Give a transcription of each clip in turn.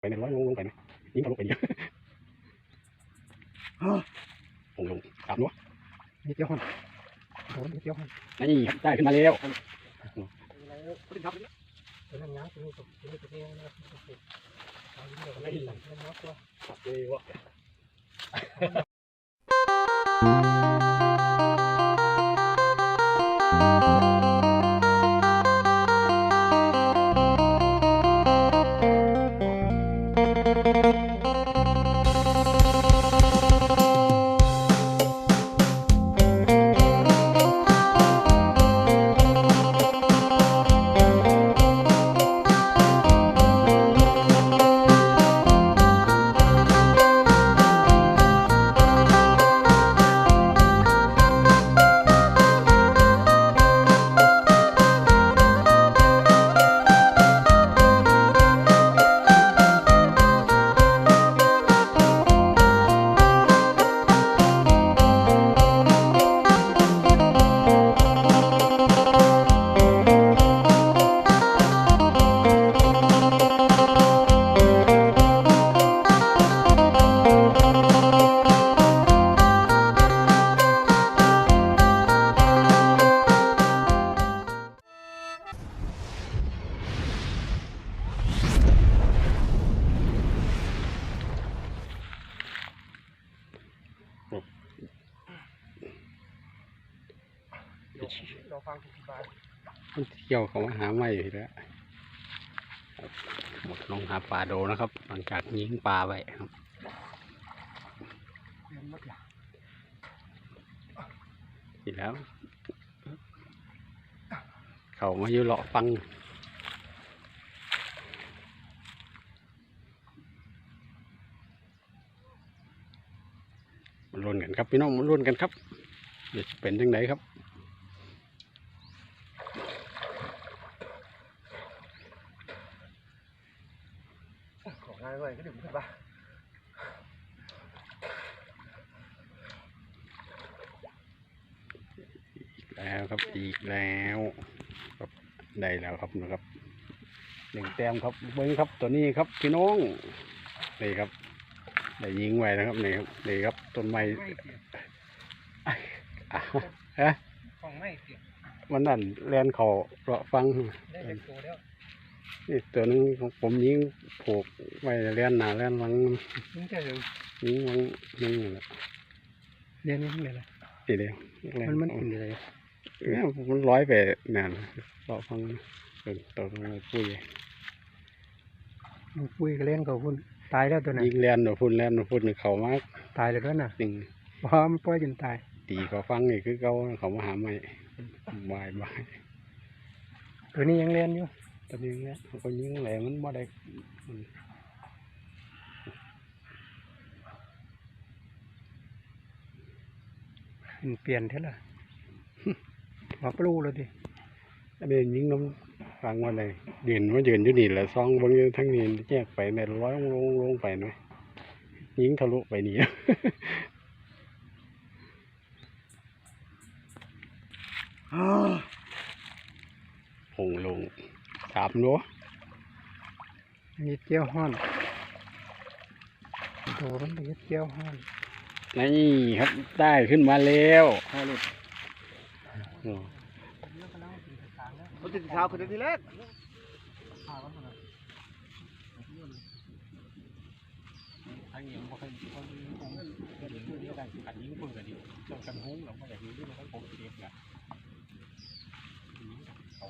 ไปในร้อยลงลงไปนะยิงทะลุไปเยอะลงลงสามนัวนี่เจียวหอนโดนนี่เจียวหอนนี่ครับได้ขึ้นมาแล้วเดี๋ย น เราฟังทุกทีบานมันเที่ยวเขามาหาไม่อยู่แล้วหมดลงหาปลาโดนะครับ หลังจากยิงปลาไปครับเรียนมัดละทีแล้ว เขามาอยู่เลาะฟังมันรุนกันครับพี่น้องมันรุนกันครับเดี๋ยวจะเป็นยังไงครับ ของงานอะไรก็ดื่มกันปะแล้วครับอีกแล้วครับได้แล้วครับนะครับหนึ่งแต้มครับเบิ้งครับตัวนี้ครับพี่น้องนี่ครับได้ยิงไว้นะครับนี่ครับนี่ครับต้นไม้ไม่เสียอะฮะของไม่เสียวันนั้นแลนเขาเลาะฟังได้เป็นตัวแล้ว นี่ตัวนึงของผมยิงผูกไว้แลนหนาแลนหลังนี่จะถึงยิงหลังยิงนั่นแหละเรียนนี่เลยละสีแดงแลมันมันเป็นอะไรเนี่ยมันร้อยไปนั่นเลาะฟังเป็นตัวมันปุ้ยมันปุ้ยก็เล่นกับพุ่นตายแล้วตัวนั้นยิงแลนหนูพุ่นแลนหนูพุ่นเขามากตายแล้วด้วยน่ะหนึ่งเพราะมันปล่อยจนตายตีเขาฟังนี่คือเขาเขามาหาไม่บายบายตัวนี้ยังเล่นอยู่ ตอนนี้เนี่ยเขาก็ยิงแหลมมันบ่ได้มันเปลี่ยนเท่าไหร่มาปลูเลยดิอันนี้ยิงน้ำฟังว่าไงยืนว่ายืนอยู่นี่แหละซองบางอยู่ทั้งนี้แยกไปในร้อยลงลงไปหน่อยยิงทะลุไปนี่หงลง สามนัวมีเจียวห้อนโดนมีเจียวห้อนนี่ครับได้ขึ้นมาแล้วห้าลูกเขาติดเท้าคือทีแรกทางนี้มันค่อยเขายิงคงยิงปืนได้กันยิงปืนกันดิเรากันหุ้งเราไม่อยากยิงด้วยมันก็ผมเจ็บแหละยิงเขา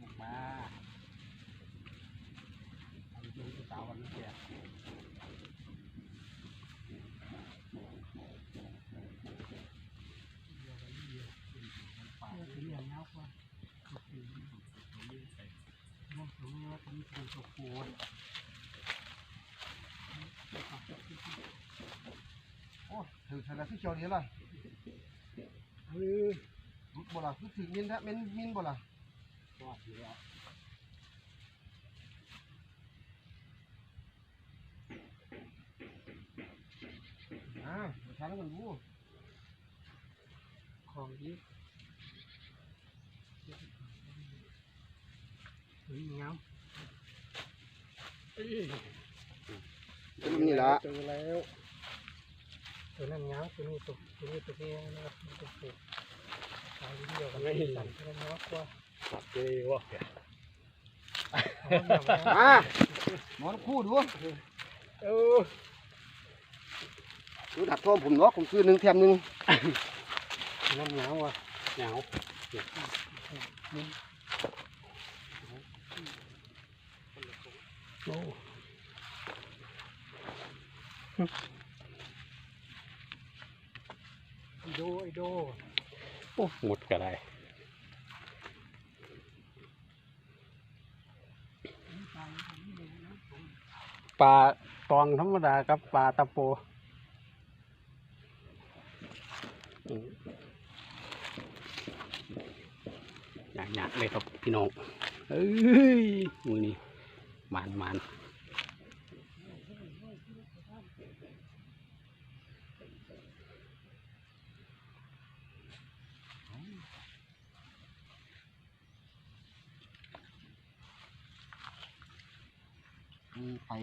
บุกมาเอาดูสาววันนี้แก โอ้ถึงขนาดที่จอนี้ล่ะเฮ้ยบ่ล่ะคือถึงมินแท้มินมินบ่ล่ะก็อยู่แล้วอ่าใช้ช้แล้วมันรู้ของยีเฮ้ยเงาเอ้ย นี่ละเจอแล้วตัวนั้นเงาตัวนี้ตัวตัวนี้ตัวนี้นะครับตัวนี้ตายเดียวกันไม่สั่นตัวนั้นเงากว่าเจ๊วะเอาอย่างนั้นมาหมอนคู่ดูเออดูดักท่อผมเนาะผมซื้อหนึ่งแถมหนึ่งน้ำเงาวอะเหงาโอ้ไอโดไอโด โอ้ หมดก็ได้ปลาตองธรรมดากับปลาตะโปหยากๆเลยครับพี่น้องเอ้ยมือนี้มันมัน ม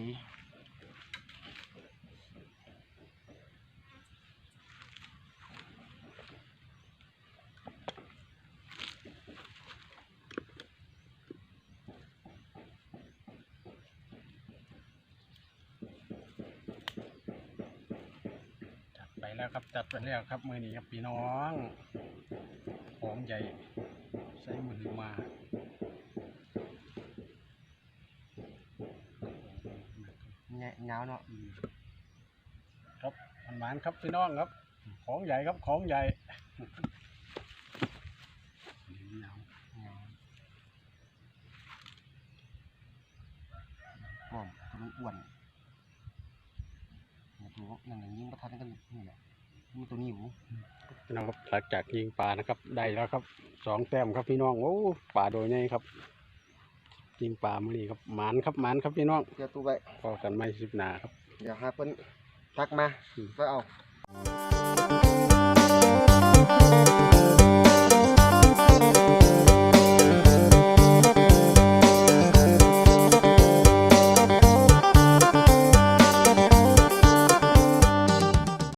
ีไปจัดไปแล้วครับจัดไปแล้วครับมือนี้ครับพี่น้อง ของใหญ่ ใช้มือมา เงาเงาเนาะอืมครับมันหวานครับพี่น้องครับ ของใหญ่ครับของใหญ่เงาหอมมันอ้วนเนี่ยตัวนั่นน่ะยิงประทัดกันนี่แหละมีตัวนี้อยู่พี่น้องครับหลังจากยิงปลานะครับ ได้แล้วครับสองแต้มครับพี่น้องโอ้ปลาโดยใหญ่ครับ ยิงปลามื่อนี้ครับหมานครับหมานครับพี่น้องเจอตัวไว้พอกันไม่สิบหนาครับ เดี๋ยวหาเพิ่นทักมาอืมก็เอา